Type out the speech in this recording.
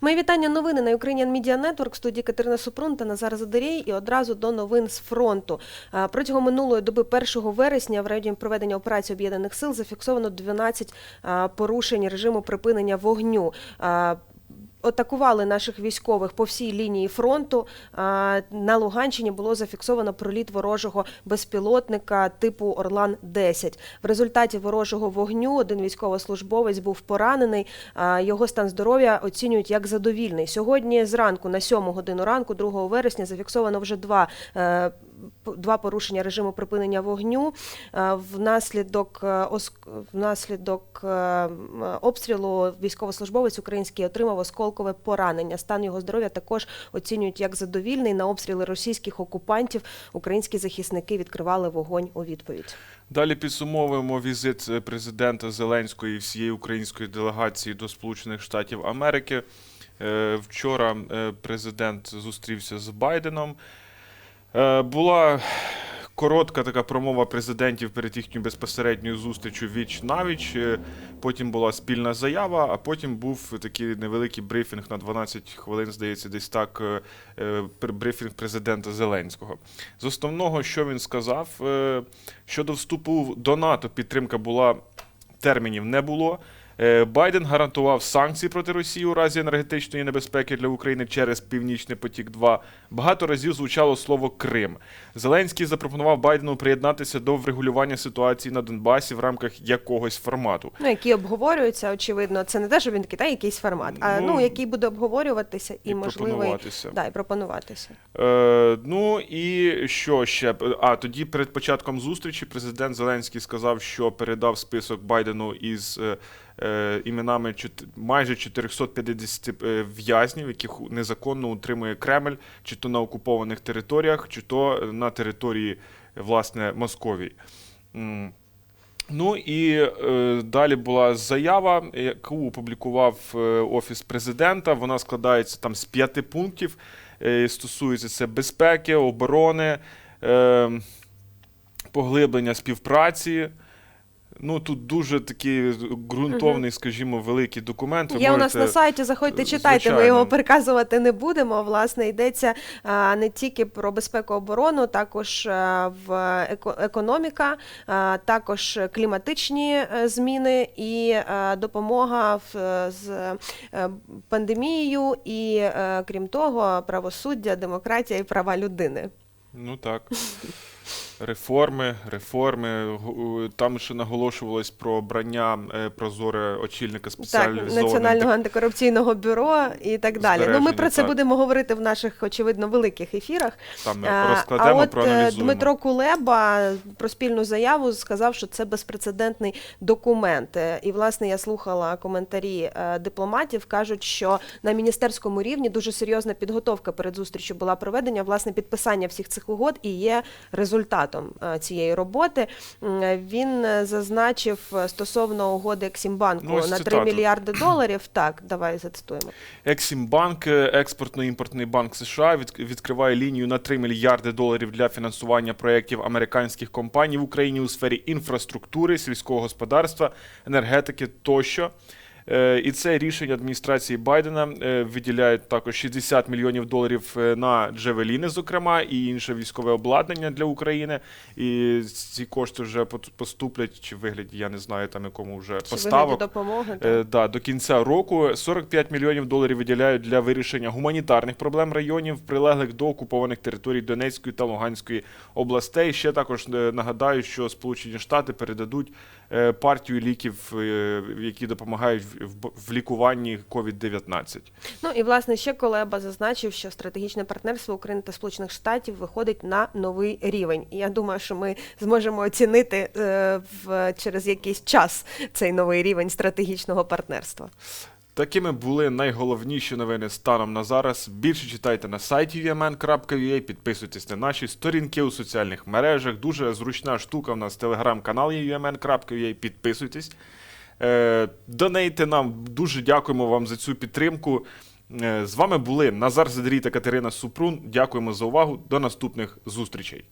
Мої вітання новини на Ukrainian Media Network. Студії Катерина Супрун та Назар Задорій. І одразу до новин з фронту. Протягом минулої доби 1 вересня в районі проведення операції об'єднаних сил зафіксовано 12 порушень режиму припинення вогню. Атакували наших військових по всій лінії фронту. На Луганщині було зафіксовано проліт ворожого безпілотника типу Орлан 10 В результаті ворожого вогню один військовослужбовець був поранений. Його стан здоров'я оцінюють як задовільний. Сьогодні зранку, на 7 годину ранку, 2 вересня, зафіксовано вже два. Два порушення режиму припинення вогню Е, внаслідок е, внаслідок е, обстрілу військовослужбовець український отримав осколкове поранення. Стан його здоров'я також оцінюють як задовільний. На обстріли російських окупантів українські захисники відкривали вогонь у відповідь. Далі підсумовуємо візит президента Зеленської і всієї української делегації до Сполучених Штатів Америки. Вчора президент зустрівся з Байденом. Е, Була коротка така промова президентів перед їхньою безпосередньою зустрічю віч навіч. Е, Потім була спільна заява, а потім був такий невеликий брифінг на 12 хвилин, здається, десь так. е, брифінг президента Зеленського. З основного, що він сказав, щодо вступу до НАТО, підтримка була термінів не було. Е, Байден гарантував санкції проти Росії у разі енергетичної небезпеки для України через Північний потік. 2 багато разів звучало слово Крим. Зеленський запропонував Байдену приєднатися до врегулювання ситуації на Донбасі в рамках якогось формату. Ну, які обговорюються, очевидно, це не те, що він такий, та якийсь формат, а ну, Ну, який буде обговорюватися і, і можливо, пропонуватися. да, і пропонуватися. Е, ну і що ще? А тоді перед початком зустрічі президент Зеленський сказав, що передав список Байдену із е, е, іменами чот- майже 450 е, в'язнів, яких незаконно утримує Кремль, чи то на окупованих територіях, чи то на території власне Московії. Ну і е, далі була заява, яку опублікував е, офіс президента. Вона складається там з п'яти пунктів. Е, стосується це безпеки, оборони, е, поглиблення співпраці. Ну тут дуже такий ґрунтовний, скажімо, великий документ. Ви Є у нас на сайті, заходьте, читайте. Ми його переказувати не будемо. Власне, йдеться не тільки про безпеку оборону, також а, в економіка, також кліматичні е, зміни і е, допомога е, з е, пандемією, і е, крім того, правосуддя, демократія і права людини. Ну так. Реформи, реформи. Там ще наголошувалось про обрання е, прозоре очільника Так, спеціалізованої Національного антикорупційного бюро і так далі. Ну, ми про це так. будемо говорити в наших, очевидно, великих ефірах. Там А, розкладемо, а от е, проаналізуємо. Дмитро Кулеба про спільну заяву сказав, що це безпрецедентний документ. Е, І власне я слухала коментарі е, дипломатів. кажуть, що на міністерському рівні дуже серйозна підготовка перед зустрічю була проведення. Власне, підписання всіх цих угод і є результатом е, цієї роботи. Е, Він е, зазначив стосовно угоди Ексімбанку Ну, на 3 цитата. мільярди доларів. Так, давай зацитуємо. Ексімбанк, е, експортно-імпортний банк США, від- відкриває лінію на 3 мільярди доларів для фінансування проєктів американських компаній в Україні у сфері інфраструктури, сільського господарства, енергетики тощо. Е, І це рішення адміністрації Байдена е, виділяють також 60 мільйонів доларів е, на Джевеліни, зокрема, і інше військове обладнання для України. І ці кошти вже поступлять чи вигляді, я не знаю там якому вже Чи поставок. допомоги? так. Да, до кінця року 45 мільйонів доларів виділяють для вирішення гуманітарних проблем районів, прилеглих до окупованих територій Донецької та Луганської областей. Ще також нагадаю, що Сполучені Штати передадуть партію ліків, які допомагають в, в, в лікуванні COVID-19. Ну і власне ще Колеба зазначив, що стратегічне партнерство України та Сполучених Штатів виходить на новий рівень. І я думаю, що ми зможемо оцінити е, в через якийсь час цей новий рівень стратегічного партнерства. Такими були найголовніші новини станом на зараз. Більше читайте на сайті umn.ua, підписуйтесь на наші сторінки у соціальних мережах. Дуже зручна штука. У нас телеграм-канал є umn.ua, підписуйтесь. Е, Донейте нам, дуже дякуємо вам за цю підтримку. Е, З вами були Назар Задрій та Катерина Супрун. Дякуємо за увагу. До наступних зустрічей.